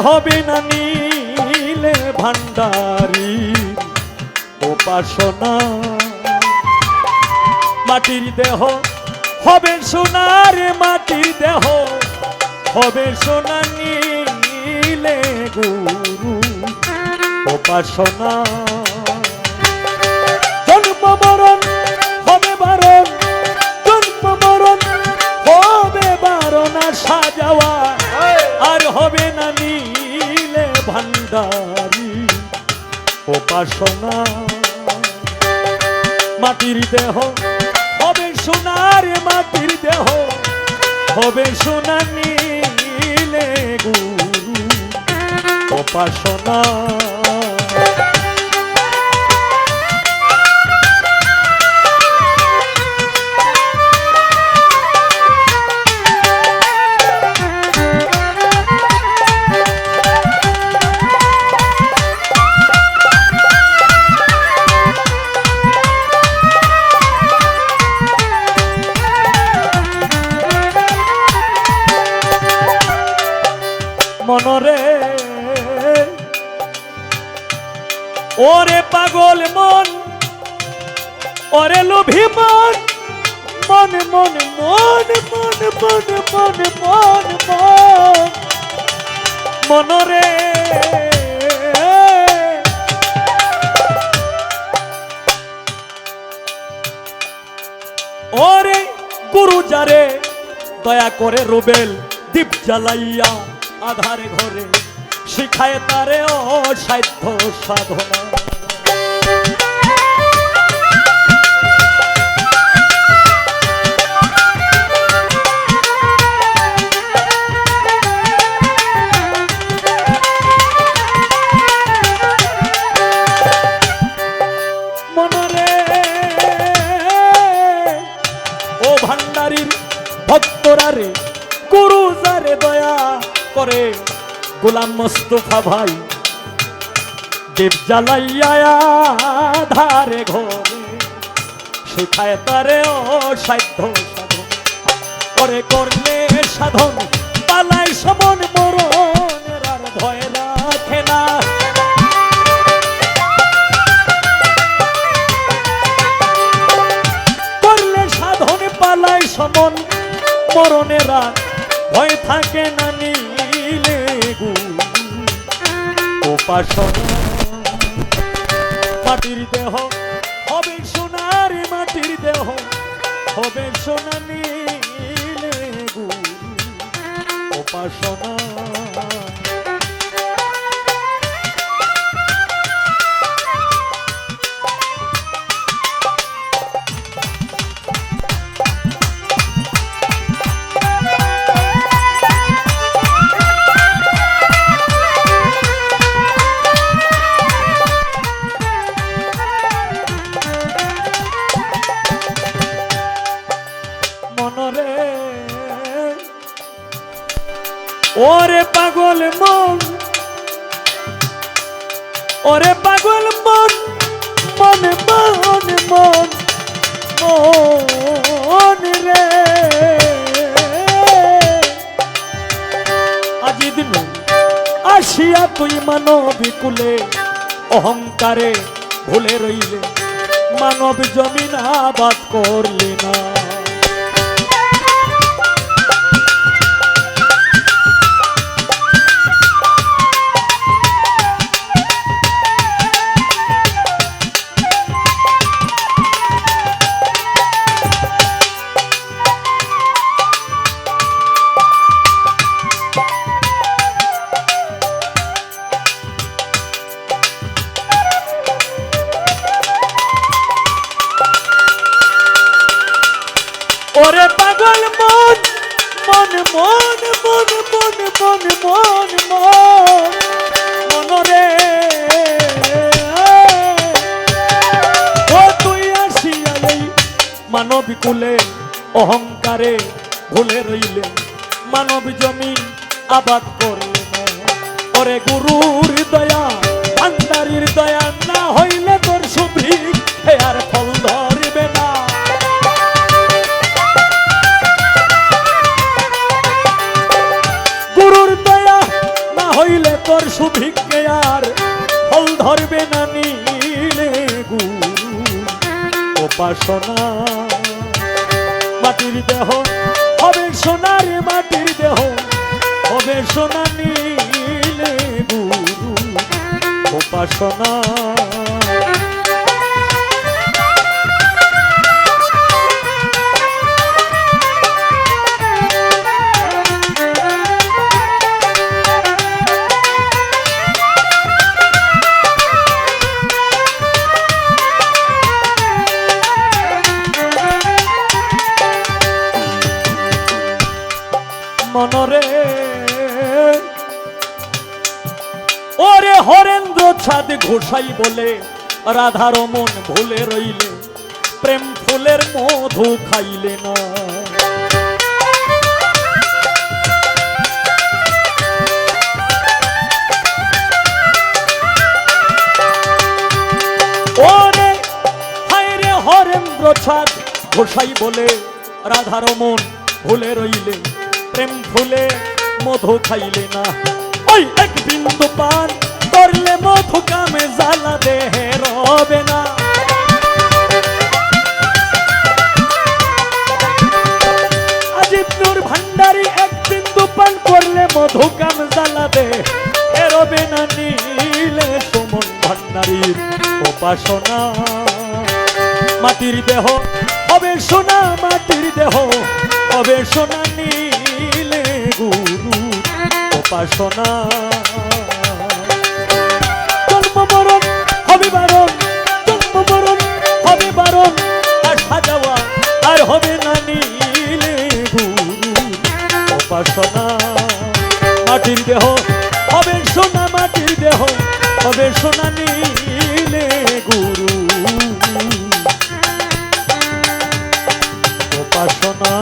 হবে না নীলে ভান্ডারি উপাসনা মাটির দেহ হবে সোনার, মাটির দেহ হবে সোনা নীলে গুরু উপাসনা ভান্ডারি উপাসনা। মাটির দেহ হবে সোনার মাটির দেহ হবে সোনা নীলে গুরু। উপাসনা। মনরে। ওরে পাগল মন, ওরে লোভী মন মন মন মন মন মন মন মন মন। মনরে। ওরে গুরু যারে, দয়া করে রুবেল দীপ জ্বালাইয়া আধারে ঘরে শিখায় তারে সাধনা। ও ভান্ডারির ভক্তরা রে গুরু যারে দয়া করে, গোলাম মোস্তফা ভাই। দেব জ্বালাইয়া ধারে ঘরে, শেখায় তারে অসাধ্য সাধন। করে করলে সাধন পালাই সমন মরণের আর ভয় রাখে না। করলে সাধন পালাই সমন মরণেরা ভয় থাকে না উপাসনা। মাটির দেহ হবে সোনার মাটির দেহ হবে সোনা নীলে গু উপাসনা। ওরে পাগল মন, ওরে পাগল মন মন মন মন মন রে। আজি দিন আসিয়া তুই মানবী কুলে, অহংকারে ভুলে রইলে, মানব জমিন আবাদ করলি না। ওরে পাগল মন মন মন মন মন মন মন মন মনরে ও তুই আসিয়া এই মানব কুলে অহংকারে ভুলে রইলে, মানব জমি আবাদ করলে। ওরে গুরুর দয়া ধরবে না নীলে গু? উপাসনা, মাটির দেহ, হবে সোনার মাটির দেহ, হবে সোনা নীলে গু। উপাসনা হরেন্দ্র ছাদ ঘোষাই বলে রাধার মন ভুলে রইলে, প্রেম ফুলের মধু খাইলে না। ওরে, হায় রে হরেন্দ্র ছাদ ঘোষাই বলে রাধার মন ভুলে রইলে, প্রেম ফুলে মধু খাইলে না। ওই এক বিন্দু পান করলে মধু কামে জ্বালা দেহে রবে না। আজিব নূর ভান্ডারি এক বিন্দু পান করলে মধু কাম জ্বালা দে এরবে না নীলে সুমন ভান্ডারির উপাসনা। মাটির দেহ, হবে সোনা মাটির দেহ, হবে সোনা নীলে গুরু উপাসনা। বারণ, জন্ম বরণ হবে বারণ, আর হবে না নীলে উপাসনা, মাটির দেহ, হবে সোনা মাটির দেহ, হবে সোনা নীলে গুরু। উপাসনা